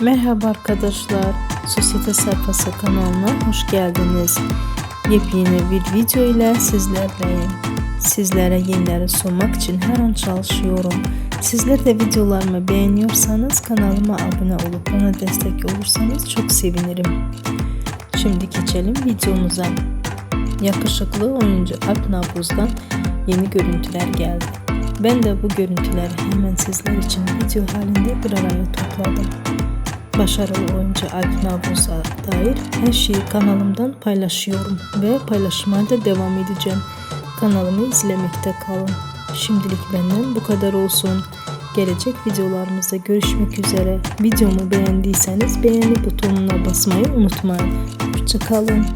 Merhaba arkadaşlar, Sosyete Sayfası kanalına hoş geldiniz. Yepyeni bir video ile sizlerleyim. Sizlere yenileri sunmak için her an çalışıyorum. Sizler de videolarımı beğeniyorsanız kanalıma abone olup bana destek olursanız çok sevinirim. Şimdi geçelim videomuza. Yakışıklı oyuncu Alp Nabuz'dan yeni görüntüler geldi. Ben de bu görüntüleri hemen sizler için video halinde bir araya topladım. Başarılı oyuncu Alp Nabuz'a dair her şeyi kanalımdan paylaşıyorum ve paylaşmaya da devam edeceğim. Kanalımı izlemekte kalın. Şimdilik benden bu kadar olsun. Gelecek videolarımızda görüşmek üzere. Videomu beğendiyseniz beğeni butonuna basmayı unutmayın. Hoşçakalın.